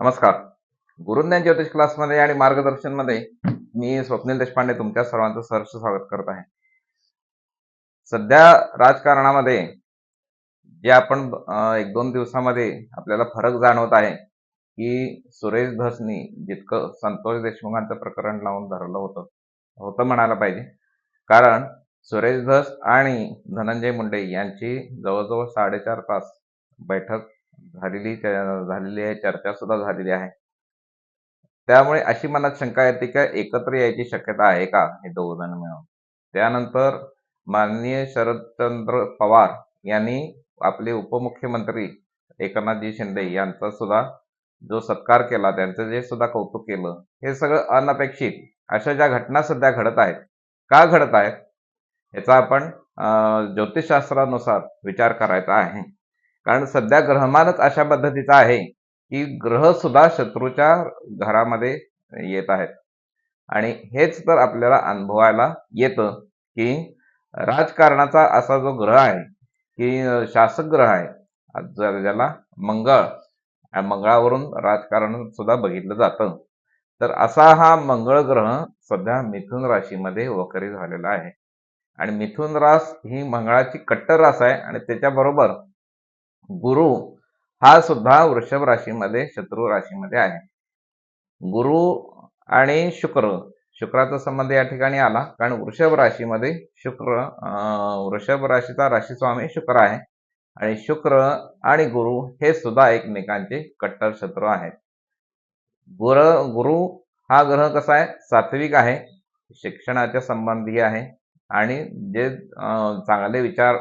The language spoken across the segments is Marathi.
नमस्कार. गुरुज्ञान ज्योतिष क्लासमध्ये आणि मार्गदर्शनमध्ये मी स्वप्नील देशपांडे तुमच्या सर्वांचं सहर्ष स्वागत करत आहे. सध्या राजकारणामध्ये जे आपण एक दोन दिवसामध्ये आपल्याला फरक जाणवत आहे की सुरेश धसनी जितकं संतोष देशमुखांचं प्रकरण लावून धरलं होतं होतं म्हणायला पाहिजे. कारण सुरेश धस आणि धनंजय मुंडे यांची जवळजवळ साडेचार तास बैठक झालेली झालेली आहे चर्चा सुद्धा झालेली आहे. त्यामुळे अशी मनात शंका येते की एकत्र यायची शक्यता आहे का हे दोघ जण मिळून? त्यानंतर माननीय शरदचंद्र पवार यांनी आपले उपमुख्यमंत्री एकनाथजी शिंदे यांचा सुद्धा जो सत्कार केला त्यांचं जे सुद्धा कौतुक केलं हे सगळं अनपेक्षित अशा ज्या घटना सध्या घडत आहेत का घडत आहेत याचा आपण ज्योतिषशास्त्रानुसार विचार करायचा आहे. कारण सध्या ग्रहमानच अशा पद्धतीचा आहे की ग्रह सुद्धा शत्रूच्या घरामध्ये येत आहेत. आणि हेच तर आपल्याला अनुभवायला येतं की राजकारणाचा असा जो ग्रह आहे की शासक ग्रह आहे ज्याला मंगळ मंगळावरून राजकारण सुद्धा बघितलं जातं. तर असा हा मंगळ ग्रह सध्या मिथुन राशीमध्ये वकरी झालेला आहे. आणि मिथुन रास ही मंगळाची कट्टर रास आहे आणि त्याच्याबरोबर गुरु हा सुद्धा वृषभ राशीमध्ये शत्रू राशीमध्ये आहे. गुरु आणि शुक्र शुक्राचा संबंध या ठिकाणी आला. कारण वृषभ राशीमध्ये शुक्र वृषभ राशीचा राशीस्वामी शुक्र आहे. आणि शुक्र आणि गुरु हे सुद्धा एकमेकांचे कट्टर शत्रू आहेत. गुर गुरु हा ग्रह कसा आहे? सात्विक आहे. शिक्षणाच्या संबंधी आहे. आणि जे चांगले विचार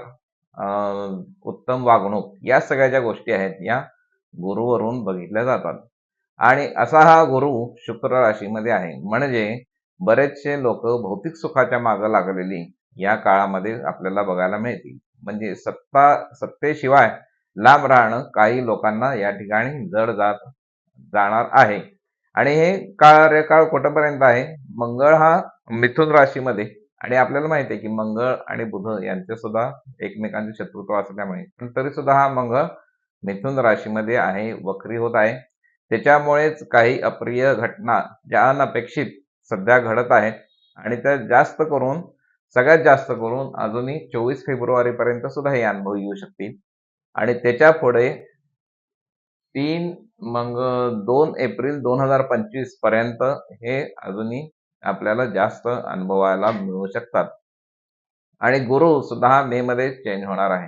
उत्तम वागणूक या सगळ्या ज्या गोष्टी आहेत या गुरुवरून बघितल्या जातात. आणि असा हा गुरु शुक्र राशीमध्ये आहे. म्हणजे बरेचसे लोक भौतिक सुखाच्या मागे लागलेली या काळामध्ये आपल्याला बघायला मिळतील. म्हणजे सत्ता सत्तेशिवाय लांब राहणं काही लोकांना या ठिकाणी जड जात जाणार आहे. आणि हे कार्यकाळ कुठपर्यंत आहे? मंगळ हा मिथुन राशीमध्ये. आणि आपल्याला माहिती आहे की मंगळ आणि बुध यांचे सुद्धा एकमेकांचे शत्रुत्व असल्यामुळे पण तरी सुद्धा हा मंगळ मिथुन राशीमध्ये आहे वक्री होत आहे. त्याच्यामुळेच काही अप्रिय घटना ज्या अनपेक्षित सध्या घडत आहेत आणि त्या जास्त करून सगळ्यात जास्त करून अजूनही चोवीस फेब्रुवारीपर्यंत सुद्धा हे अनुभव येऊ शकतील. आणि त्याच्या पुढे तीन मग दोन एप्रिल दोन हजार पंचवीसपर्यंत हे अजूनही आपल्याला जास्त अनुभवायला मिळू शकतात. आणि गुरु सुद्धा मे मध्ये चेंज होणार आहे.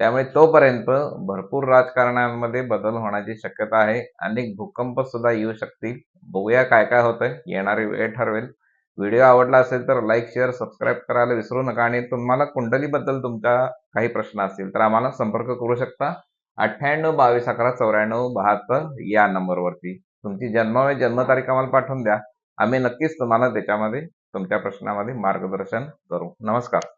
त्यामुळे तोपर्यंत भरपूर राजकारणामध्ये बदल होण्याची शक्यता आहे. अनेक भूकंप सुद्धा येऊ शकतील. बघूया काय काय होतंय. येणारी वेळ ठरवेल. व्हिडिओ आवडला असेल तर लाईक शेअर सबस्क्राईब करायला विसरू नका. आणि तुम्हाला कुंडलीबद्दल तुमच्या काही प्रश्न असतील तर आम्हाला संपर्क करू शकता. अठ्ठ्याण्णव बावीस अकरा चौऱ्याण्णव बहात्तर या नंबरवरती तुमची जन्म व जन्मतारीख आम्हाला पाठवून द्या. आम्ही नक्कीच तुम्हाला त्याच्यामध्ये तुमच्या प्रश्नामध्ये मार्गदर्शन करू. नमस्कार.